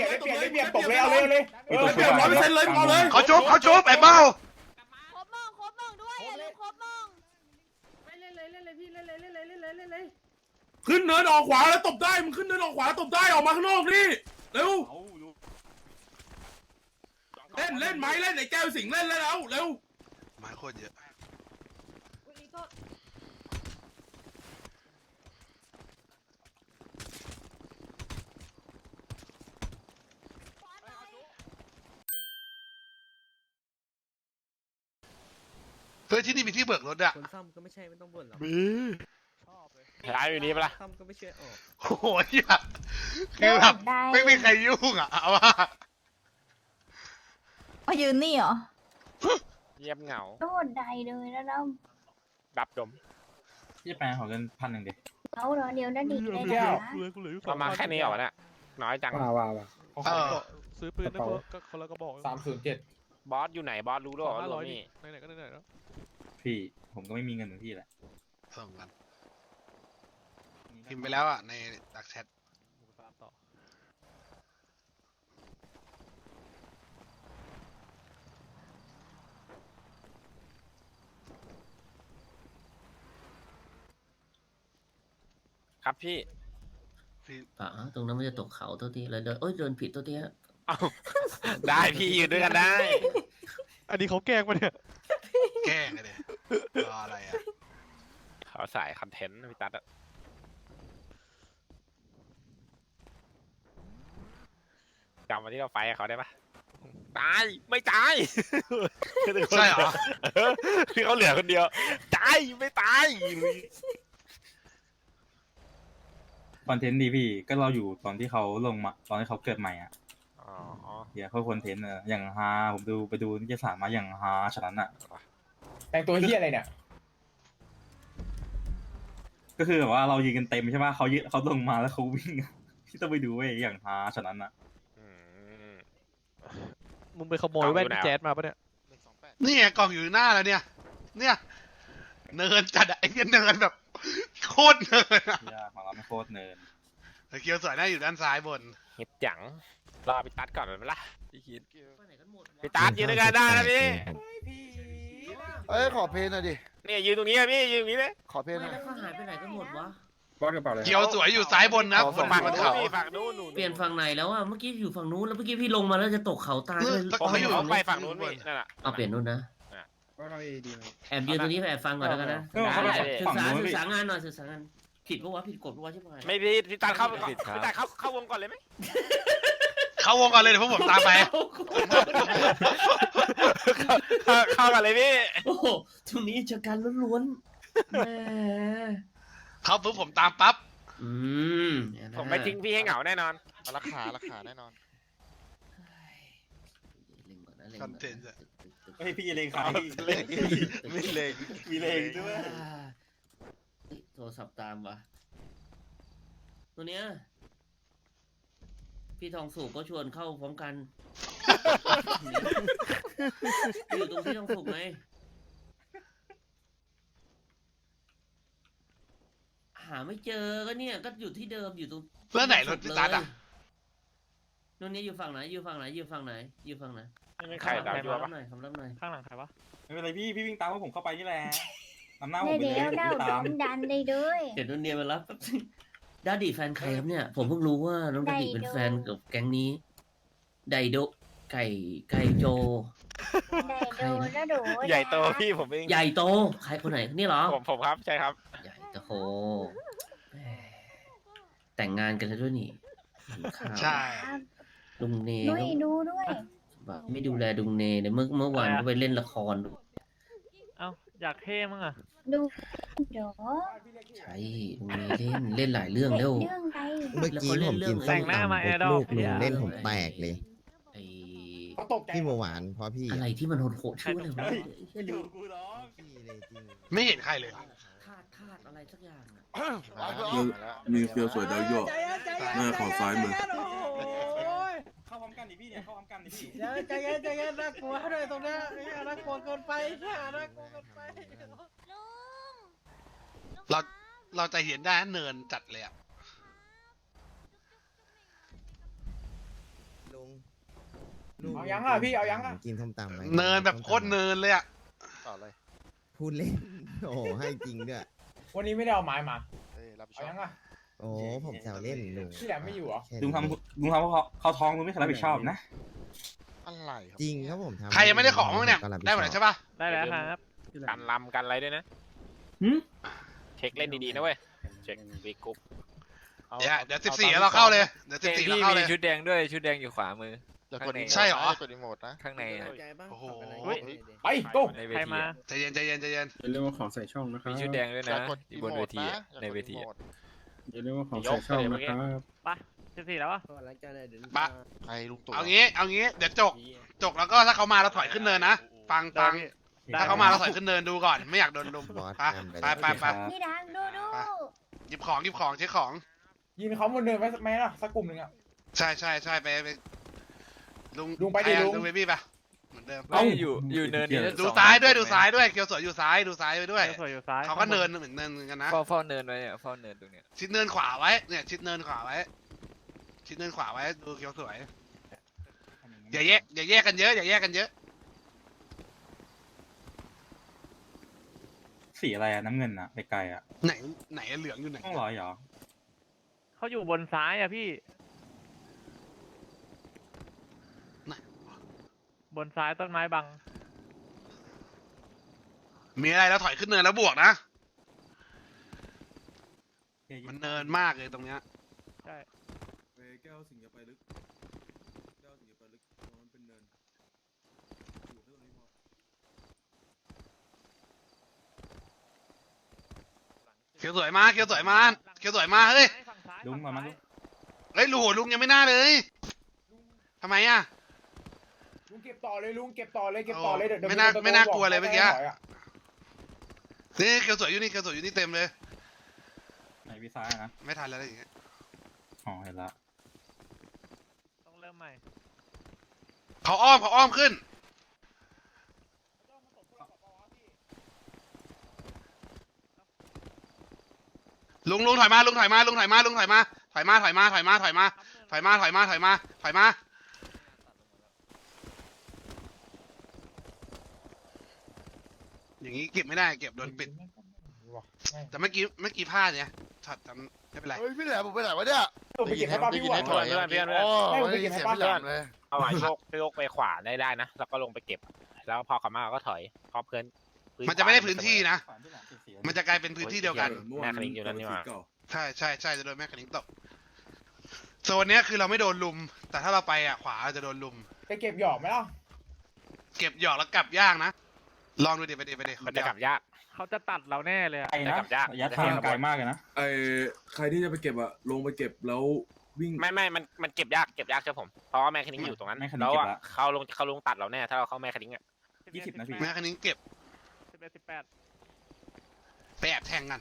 ปลี่ยนได้เปลี่ยนได้เปลี่ยนตกเลยเอาเลยเอาเลยเออเปลี่ยนร้อยเปอร์เซ็นต์เลยเอาเลยเขาชุบเขาชุบไอ้เบ้าครบมองครบมองด้วยอย่าลืมครบมองเล่นเลยเล่นเลยพี่เล่นเลยเล่นเลยเล่นเลยเล่นเลยขึ้นเนินออกขวาแล้วตบได้มึงขึ้นเนินออกขวาตบได้ออกมาข้างนอกนี่เร็วเล่นเล่นไหมเล่นไอ้แก้วสิงห์เล่นแล้วเร็วไม้โคตรเยอะ อุ้ยโทษ เฮ้ยที่นี่มีที่เบิกรถอะคนซ่อมก็ไม่ใช่ไม่ต้องบ่นหรอกมีร้ายอยู่นี้ปะล่ะซ่อมก็ไม่ช่วยออกโอ้โหเหี้ยคือแบบไม่มีใครยุ่งอะเอาว่ามายืนนี่เหรอเงียบเหงาโดดใดเลยแล้วเรารับดมพี่แปลขอเงินพันหนึ่งดิเขาเหรอเดี๋ยวนั่นดิเลยแก้นะวประมาณแค่นี้เหรอเนี่ยน้อยจังว้าวว้าวว้าวเออซื้อปืนนะพวกก็คนละกระบอกสามศูนย์เจ็ดบอสอยู่ไหนบอสรู้หรอห้าว่าร้อยนี่นี่ไหนๆก็ไหนๆแล้ว พี่ ผมก็ไม่มีเงินเหมือนพี่แหละส่งกันพิมพ์ไปแล้วอะในดักแชทหมูสามต่อครับพี่พี่อ่าตรงนั้นมันจะตกเขาตัวทีแล้วเดินเอ้ยเดินผิดตัวทีฮะเอาได้พี่ยืนด้วยกันได้ อันนี้เขาแกล้งปะเนี่ย แกล้งไงเลย รออะไรอะเขาสายคอนเทนต์นะพี่ตัดอะจำวันที่เราไฟกับเขาได้ปะตาย ไม่ตายใช่เหรอเออที่เขาเหลือคนเดียว ตาย ไม่ตาย คอนเทนต์ดีพี่ ก็เราอยู่ตอนที่เขาลงมา ตอนที่เขาเกิดใหม่อะอ๋อ เดี๋ยวเขาคอนเทนต์เอออย่างฮาผมดูไปดูนิตยสารมาอย่างฮาฉะนั้นอะ แต่งตัวเฮียอะไรเนี่ย ก็คือแบบว่าเรายืนกันเต็มใช่ไหมเขายืนเขาลงมาแล้วเขาวิ่ง ที่ต้องไปดูเว้ยอย่างฮาฉะนั้นอะอืม มึงไปขโมยแว่นเอาอยู่ไหนแจ๊ดมาปะเนี่ย นี่ไงกล่องอยู่หน้าแล้วเนี่ย เนี่ย เนินจัดอะไอ้เนี่ยเนินแบบ โคตรเนินอะที่ของเราไม่โคตรเนิน แต่เกียวสวยน่าอยู่ด้านซ้ายบนเห็ดจังรอพี่ตัดก่อนไหมล่ะพี่คิดไปไหนกันหมดวะพี่ตัดยืนด้วยกันได้นะพี่ เอ้ยขอเพลงหน่อยดิ เนี่ยยืนตรงนี้อะพี่ยืนตรงนี้เลยขอเพลงหไม่น่อย แล้วเขาหายไปไหนกันหมดวะ บอสกระเป๋าเลยเกียวสวยอยู่ซ้ายบนนะขอส่งบนฝั่งบนนู้นเขาพี่ฝั่งนู้นหนูเปลี่ยนฝั่งไหนแล้วอะ เมื่อกี้อยู่ฝั่งนู้นแล้วเมื่อกี้พี่ลงมาแล้วจะตกเขาตายเลยเออผมไม่อยู่เขาเขาไปฝั่งนู้นพี่นั่นแหละ เอาเปลี่ยนนู่นนะ ก็เราดีไหม แอบยืนตรงนี้ไปแอบฟังก่อนแล้วกันนะเออเขาไปได้ศึกฝั่งษานู้นศึกพี่ษางานหน่อยศึกษางาน ผิดปะวะผิดกฎปะวะใช่ไหมไม่พี่พี่ตัดเข้าพี่ตัดเข้าเข้าวงก่อนเลยไหม เขาวงกันเลยเดี๋ยวพวกผมตามไป เข้าเข้ากันเลยพี่โอ้โหตรงนี้เจอกันล้วนๆแหมเขาปุ๊บผมตามปั๊บ อืมเนี่ยนะผมไม่ทิ้งพี่ให้เหงาแน่นอนราคาราคาแน่นอน เล็งก่อนนะเล็งคก่อนนะเทนต์อะ เฮ้ยพี่เลงใครเล่นไม่เล่นมีเลงด้วยอ่าเฮ้ยโทรศัพท์ตามวะตัวเนี้ย พี่ทองสุกก็ชวนเข้าพร้อมกัน อยู่ตรงพี่ทองสุกไหมหาไม่เจอก็เนี่ย ก็อยู่ที่เดิมอยู่ตรงเพื่อไหนรถพี่ตัดอะนู่นนี่อยู่ฝั่งไหนอยู่ฝั่งไหนอยู่ฝั่งไหนอยู่ฝั่งไหนไม่มีใครดาวยัวคำรัปะบหน่อยคำรับหน่อยข้างหลังใครวะไม่เป็นไรพี่ พี่วิ่งตามว่าผมเข้าไปนี่แหละนำหน้าผได้มไปเลเดี๋ยยวเดาตามดันเลยด้วยเห็นนุ่นเนียมารับแป๊บนึง ดาดีแฟนใครครับเนี่ย ผมเพิ่งรู้ว่าน้องดาดีเป็นแฟนกับแก๊งนี้ ไดโดไก่ไก่โจ ได้ดูแล้วดูใหญ่โตพี่ผมเองใหญ่โตใครคนไหนนี่เหรอ ผมผมครับใช่ครับ ใหญ่โตแหมแต่งงานกันแล้วด้วยนี่เห็นข่าวใช่ลุงเนด้วยดูด้วย แบบไม่ดูแลลุงเนเนี่ยเมื่อเมื่อวานก็ไปเล่นละครเอ้าอยากเท่มั้งอะดูเดี๋ยวใช่ลุงเนเล่นเล่นหลายเรื่องแล้วเรื่องไปเมื่อกี้ผมกินส้มตำแต่งหน้ามาแอร์ดอกเนี่ยเล่นผมแตกเลยไอเขาตกใจพี่เมื่อวานเพราะพี่อะไรที่มันโหดๆชื่ออะไรวะดูกูน้องพี่เลยจริงไม่เห็นใครเลยธาตุธาตุอะไรสักอย่างอะมีเฟียวสวยดาวยั่วหน้าขอซ้ายมือ เข้าพร้อมกันดิพี่เนี่ยเข้าพร้อมกันดิพี่ เดี๋ยวใจเย็นใจเย็นน่ากลัวด้วยตรงเนี้ยไอ้เหี้ยน่ากลัวเกินไปแค่น่ากลัวเกินไปเราเราจะเห็นได้เนินจัดเลยอะเอายังอะพี่เอายังอะ กินส้มตำไหมเนินแบบโคตรเนินเลยอะต่อเลยพูดเล่น โอ้โหให้จริงด้วยวันนี้ไม่ได้เอาไม้มา เอ้ยรับผิดชเอาอบยังอะ โอ้ผมแซวเล่นลุงพี่แหลมไม่อยู่เหรอแค่ลุงทำลุงทำเขาเขาท้องลุงไม่เคยรับผิดชอบนะ อะไรครับจริงครับผมทำใครยังไม่ได้ของบ้างเนี่ยก็รับผิได้หมดแล้วใช่ปะได้แล้วครับกันลำกันอะไรด้วยนะหืมเช็คเล่นดีๆนะเว้ย เช็ควีกรุ๊ปเดี๋ยวเดี๋ยวสิบสี่เราเข้าเลย เดี๋ยวสิบสี่เราพี่เข้ามีเลยชุดแดงด้วยชุดแดงอยู่ขวามืออย่ากดข้างในรีโมทใช่เหรอนะย่ากดรีโมทนะข้างในอะโอ้โหเฮ้ยไปโก้ในเวใครทีมาอะใจเย็นใจเย็นใจเย็นอย่าลืมว่าของใส่ช่องนะครับมีชุดแดงด้วยอย่านะกดอรียู่บโมนเวททีนะอะอย่าในกดเวรีทีโม อะทอย่าลืมว่าของใส่ช่องนะครับไปสิบสี่แล้วอะปะใครลุงตู่เอางี้ เอางี้ เดี๋ยวจก จกแล้วก็ถ้าเขามาเราถอยขึ้นเนินนะ ฟังฟังได้ถ้าเขามาเราถอยขึ้นเนินดูก่อน ไม่อยากโดนลุมบอสไปทำไปไปไปพี่ดังดูดูหยิบของหยิบของเช็คของ ยินเขาบนเดินไว้ไหมล่ะสักกลุ่มหนึ่งอะ ใช่ใช่ใช่ไปไปลุงลุงไปดิอะลุง ลุงเบบี้ไปเห มือนเดิมเอ้ยอยู่อยู่เนินนี้ดูสองซ้ายด้วยคนดูไหมซ้ายด้วยเคียวสวยอยู่ซ้ายดูซ้ายไปด้วย สวยอยู่ซ้ายเขาก็เนินเหมือนเนินกันนะเฝ้าเฝ้าเนินไว้อะเฝ้าเนินตรงเนี้ยชิดเนินขวาไว้เนี่ยชิดเนินขวาไว้ ชิดเนินขวาไว้ดูเคียวสวยอย่าแยกอย่าแยกกันเยอะอย่าแยกกันเยอะสีอะไรอะน้ำเงินอะไกลๆอะไหนไหนเหลืองอยู่ไหนต้องรอยเหรอเขาอยู่บนซ้ายอะพี่ บนซ้ายต้นไม้บัง มีอะไรแล้วถอยขึ้นเนินแล้วบวกนะ มันเนินมากเลยตรงเนี้ย ใช่แก้วสิงอย่าไปลึก แก้วสิงอย่าไปลึกมันเป็นเนิน อยู่แค่ตรงนี้พอเคียวสวยมาเคียวสวยมาเคียวสวยมา เฮ้ย ฝั่งซ้ายลุงฝั่มามาซ้ยลุง เฮ้ยลูกลุงยังไม่น่าเลย ทำไมอะ ลุงเก็บต่อเลยลุงเก็บต่อเลยเก็บต่อเลยเดี๋ยวเดี๋ยวไม่น่าเดี๋ยวไม่น่ากลัวเลยเมื่อกี้ให้ถยะนี่เคียวสวยอยู่นี่เคียวสวยอยู่นี่เต็มเลย ไหนพี่ซ้ายอะนะ ไม่ทันแล้วอะไรอย่างเงี้ยอ๋อเห็นละต้องเริ่มใหม่เขาอ้อมเขาอ้อมขึ้นลุงลุงถอยมาลุงถอยมาลุงถอยมาลุงถอยมาถอยมาถอยมาถอยมาถอยมาถอยมาถอยมาถอยมาถอยมา อย่างนี้เก็บไม่ได้เก็บโดนปิด แต่เมื่อกี้เมื่อกี้พลาดเนี่ยช็อตทำไม่เป็นไร เฮ้ยพี่แหลมผมไปไหนวะเนี่ยลุงไปเก็บให้ป้าพี่หวานถอยเพื่อนเพื่อนเพื่อน โอ้ให้ผมไปไม่เก็ได้บให้เสียป้าพี่แหลมเลยเอาไว้โยกโยกไปขวาได้ได้นะ แล้วก็ลงไปเก็บ แล้วพอเขามาเราก็ถอยพอเพื่อนพื้มันจะไม่ได้พื้นที่นะขวานที่หลังสีมันจะกลายเป็นพื้นที่เดียวกันเมื่อวานแม่คลิงอยู่นั่นนี่หว่าสีเก่า ใช่ใช่ใช่จะโดนแม่คณิงตบโซนเนี้ยคือเราไม่โดนลุม แต่ถ้าเราไปอะขวาเราจะโดนลุม ไปเก็บหยอกไหมล่ะ เก็บหยอกแล้วกลับยากนะ ลองดูดิไปดิไปดิคมันนจะเดียวกลับยาก เขาจะตัดเราแน่เลยอะไกลนะกลับยากระยะทางไกลมากเลยนะ ไอ้ใครที่จะไปเก็บอะลงไปเก็บแล้ววิ่งไม่ไม่มันมันเก็บยากเก็บยากเชื่อผม เพราะว่าแม่คณิงอยู่ตรงนั้นแม่คณิ้งแล้วเก็บอะละ เขาลงเขาลงตัดเราแน่ถ้าเราเข้าแม่คณิงอะยี่สิบนาที แม่คณิงเก็บสิบเอ็ดสิบแปดไปแอบแทงกัน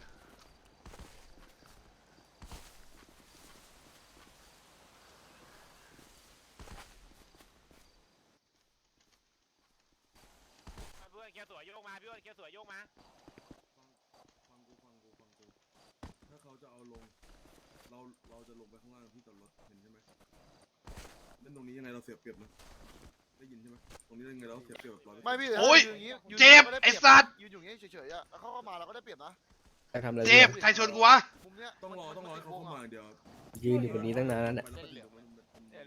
เพื่อนเกียร์สวยโยกมาพี่เพื่อนเกี ยร์สวยโยกมาฟังกูฟังกูฟังกูถ้าเขาจะเอาลง เราเราจะลงไปข้างล่างที่จอดรถเห็นใช่ไหมเล่นตรงนี้ยังไงเราเสียเปรียบนะได้ยินใช่ไหมตรงนี้ยังไงเราเสียเปรียบแบบร้อยไม่พี่โอ้ยยืนางงี้ยืนเจ็บไอ้สัตว์ ยืนอยู่อย่างงี้เฉยๆอะแล้วเขาเข้ามาเราก็ได้เปรียบนะถ้าทำอะไรเจ็บใครชนกูวะมุมเนี้ยต้องรอต้องรอให้เขาเข้ามาอย่างเดียวยืนอยู่บนนี้ตั้งนานแล้วเนี่ย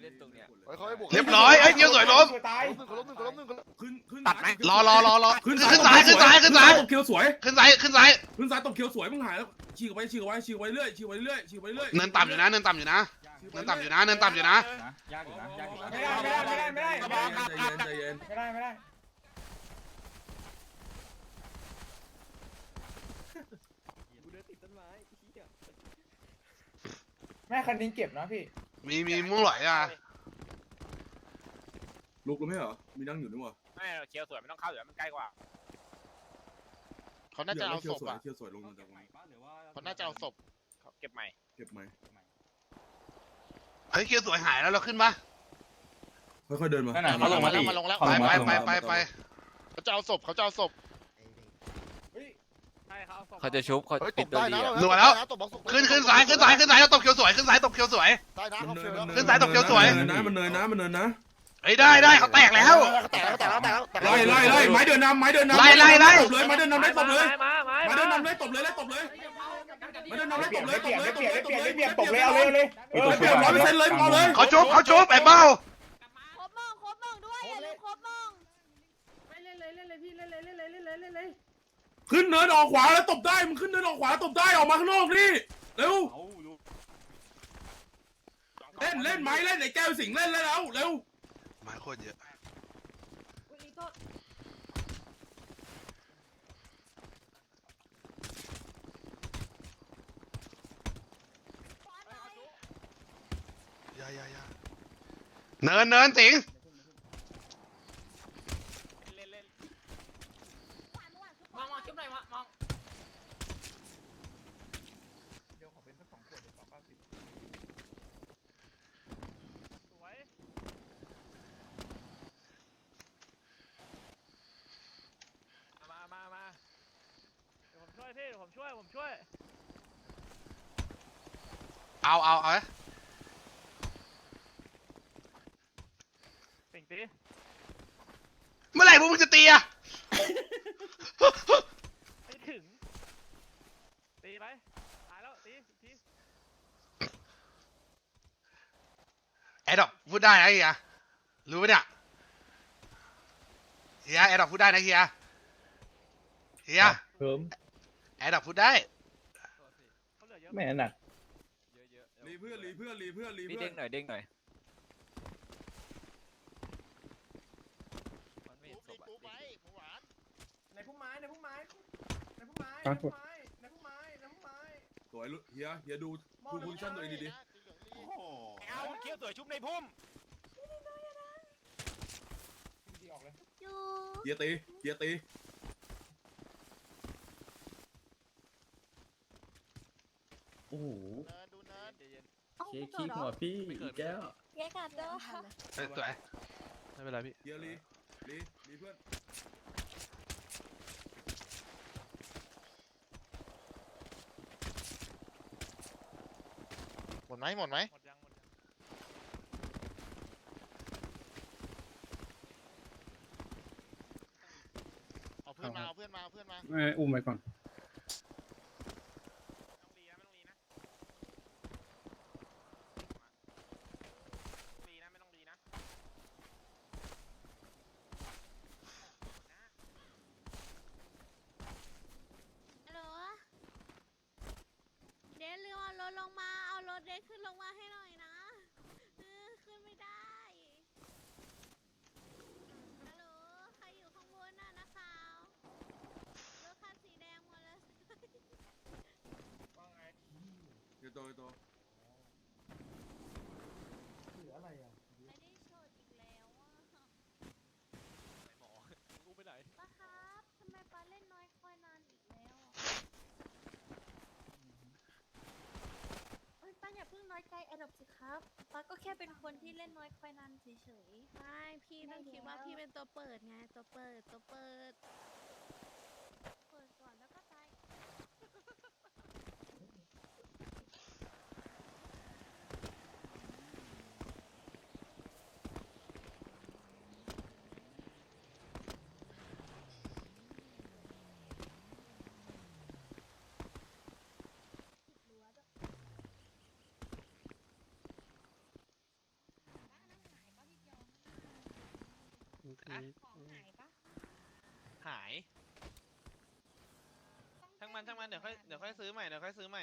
เล่นตรงเนี้ยเฮ้ยเขาให้บวกเรียบร้อยเอ้ยเกียวสวยล้มตายล้มหนึ่งเขาล้มหนึ่งเขาล้มหนึ่งเขาล้มขึ้นขึ้นตัดไหม รอรอรอรอ ขึ้นขึ้นซ้ายขึ้นซ้ายขึ้นซ้าย ตบเคียวสวยขึ้นซ้ายขึ้นซ้ายขึ้นซ้ายตบเคียวสวยมึงหายแล้วฉีกเอาไว้ฉีกเอาไว้ฉีกเอาไว้เรื่อยฉีกเอาไว้เรื่อยฉีกเอาไว้เรื่อยเนินต่ำอยู่นะเนินต่ำอยู่นะเนินต่ำอยู่นะเนินต่ำอยู่นะนะยากอยู่นะยากอยู่นะไม่ได้ไม่ได้ไม่ได้ไม่ได้ไม่ได้ใจเย็นใจเย็นไม่ได้ไม่ได้แม่คันนิ้งเก็บนะพี่ มีมีม่วงหลอยอะลุกแล้วไม่เหรอ มีนั่งอยู่นี่หว่าไม่เกียร์สวยไม่ต้องเข้าเดี๋ยวมันใกล้กว่าเขาน่าจะเอาศพอะเคียวสวยลงมาจากตรงนี้เขาน่าจะเอาศพเก็บใหม่เก็บไหมเฮ้ยเกียวสวยหายแล้วเราขึ้นปะค่อยๆเดินมานั่นน่ะ เขาลงมาดิ มาลงแล้วเขาไปลงไปมาไปไปไปเขาจะเอาศพเขาจะเอาศพเฮ้ยใช่ เขาเอาศพเขาจะชุบเขาเฮ้ยตปิดบตัวได้ดีนะอะหนัวแล้ว ตบบล็อกศพขึ้นขึ้นซ้ายขึ้นซ้ายขึ้นซ้ายแล้วตบเกียวสวยขึ้นซ้ายตบเกียวสวย ได้นะเขาเฟลแล้วขึ้นซ้ายตบเคียวสวย มันเนินนะมันเนินนะมันเนินนะเฮ้ยได้ได้เขาแตกแล้วแตกแล้วแตกแล้วแตกแล้วแตกแล้วไล่ไล่ไล่ไม้เดินนำไม้เดินนำไล่ไล่ไล่ ตบเลยไม้เดินนำได้ตบเลยมามาไม้มาเดินนำได้ตบเลยไล่ตบเลยไม้เดินนำได้ตบเลยตบเลยตบเลยตบเลยเปลี่ยนตกเลยเอาเลยเลยเออเปลี่ยนร้อยเปอร์เซ็นต์เลยเอาเลยเขาชุบเขาชุบไอ้เบ้าครบมองครบมองด้วยอย่าลืมครบมองไปเล่นเลยเล่นเลยพี่เล่นเลยเล่นเลยเล่นเลยเล่นเลย ขึ้นเนินออกขวาแล้วตบได้มึงขึ้นเนินออกขวาตบได้ออกมาข้างนอกนี่เร็วเล่นเล่นไม้เล่นไอ้แก้วสิงเล่นแล้วเร็วไม้โคตรเยอะอุ้ยโทษอยาอยาอยาเนินเนินสิงมองมองชุบหน่อยมองมอง สวยมามามาเดี๋ยวผม ช่วยพี่เดี๋ยวผมช่วย ผมช่วย เอาเอาเอาสิงตีเมื่อไหร่พวกมึงจะตีอะ ไม่ถึง ตีไป ตายแล้ว ตีอีกทีแอดดอกพูดได้นะเฮียรู้ปะเนี่ยเฮียแอดดอกพูดได้นะเฮียเฮียเพิ่ม แอดดอกพูดได้ เขาเหลือเยอะแม่หนักรีเพื่อนรีเพื่อนรีเพื่อนรีพี่เพื่อเด้นงหน่อยเด้งหน่อยในพุ่มไม้ในพุ่มไม้ในพุ่มไม้ในพุ่มไม้ในพุ่มไม้ในพุ่มไม้สวยลุเฮียเฮียดูดูโพซิชั่นตัวเองดีเอาเคี้ยวสวยชุบในพุ่มจูๆเฮียตีเฮียตี โอ้โหเอาเคขี้หัวพี่อีกแก้วแยกกันเด้อเฮ้ยสวยไม่เป็นไรพี่เฮียรีรีรีเพื่อนหมดไหมหมดไหมหมดยังหมดยังเอาเพื่อนมาเอาเพื่อนมาเอาเพื่อนมาไม่อุ้มไปก่อน ต้องรีนะไม่ต้องรีนะรีนะไม่ต้องรีนะ ฮัลโหลเดนเรือเอารถลงมา เอารถเดนขึ้นลงมาให้หน่อยนะเออขึ้นไม่ได้ ฮัลโหล ใครอยู่ข้างบนน่ะนะครับรถคันสีแดงหมดเลย เฮียโตเฮียโตอะไรอะไม่ได้โชดอีกแล้วอะกูไปไหนป้าครับทำไมป้าเล่นน้อยคอยนานอีกแล้วอะเอ้ยป้าอย่าเพิ่งน้อยใจแอดดอปสิครับป้าก็แค่เป็นคนที่เล่นน้อยคอยนานเฉยๆไม่พี่ต้องคิดว่าพี่เป็นตัวเปิดไงตัวเปิดตัวเปิดเปิดก่อนแล้วก็ตาย หายทั้งมันทั้งมันเดี๋ยวค่อยเดี๋ยวค่อยซื้อใหม่เดี๋ยวค่อยซื้อใหม่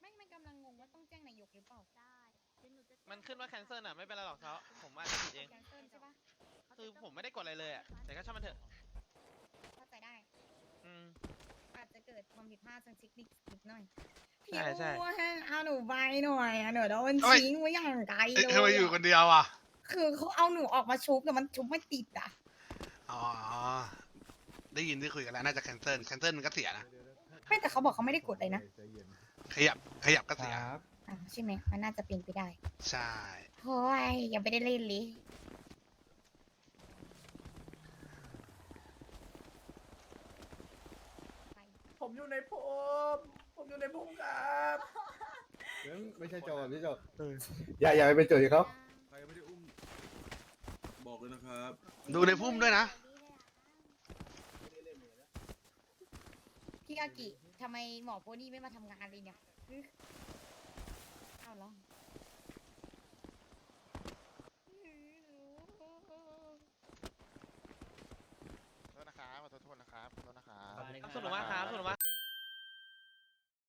ไม่ไม่กำลังงงว่าต้องแจ้งนายกหรือเปล่าได้เดี๋ยวหนูจะมันขึ้นว่า cancel อะไม่เป็นไรหรอกเช้าผมอาจจะผิดเอง แคนเซิลใช่ปะคือผมไม่ได้กดอะไรเลยอะแต่ก็ช่างมันเถอะ เข้าใจได้ อืม อาจจะเกิดความผิดพลาดทางเทคนิคนิดหน่อยใช่ใช่พี่อ้วนเอาหนูไปหน่อยอะหนูโดนเอ้ย ทิ้งไว้อย่างไกลเอ้ยเลทำไมยอยู่คอะนเดียวอะ คือเขาเอาหนูออกมาชุบแต่มันชุบไม่ติดอะ อ๋อ ได้ยินที่คุยกันแล้วน่าจะแคนเซิลแคนเซิลมันก็เสียนะ ไม่แต่เขาบอกเขาไม่ได้กดเลยนะขยับขยับก็เสีย อ่าใช่ไหมมันน่าจะเป็นไปได้ใช่ โอ้ยยังไม่ได้เล่นเลยผมอยู่ในพุ่มผมอยู่ในพุ่มครับ ไม่ใช่โจรพี่โจอย่าอย่าไปเป็นโจรเขา บอกด้วยนะครับดูในพุ่มด้วยนะพี่อากิทำไมหมอโพนี่ไม่มาทำงานเลยเนี่ยเอาเหรอโทษนะครับขอโทษนะครับขอโทษนะครับสนุกมากครับสนุกมาก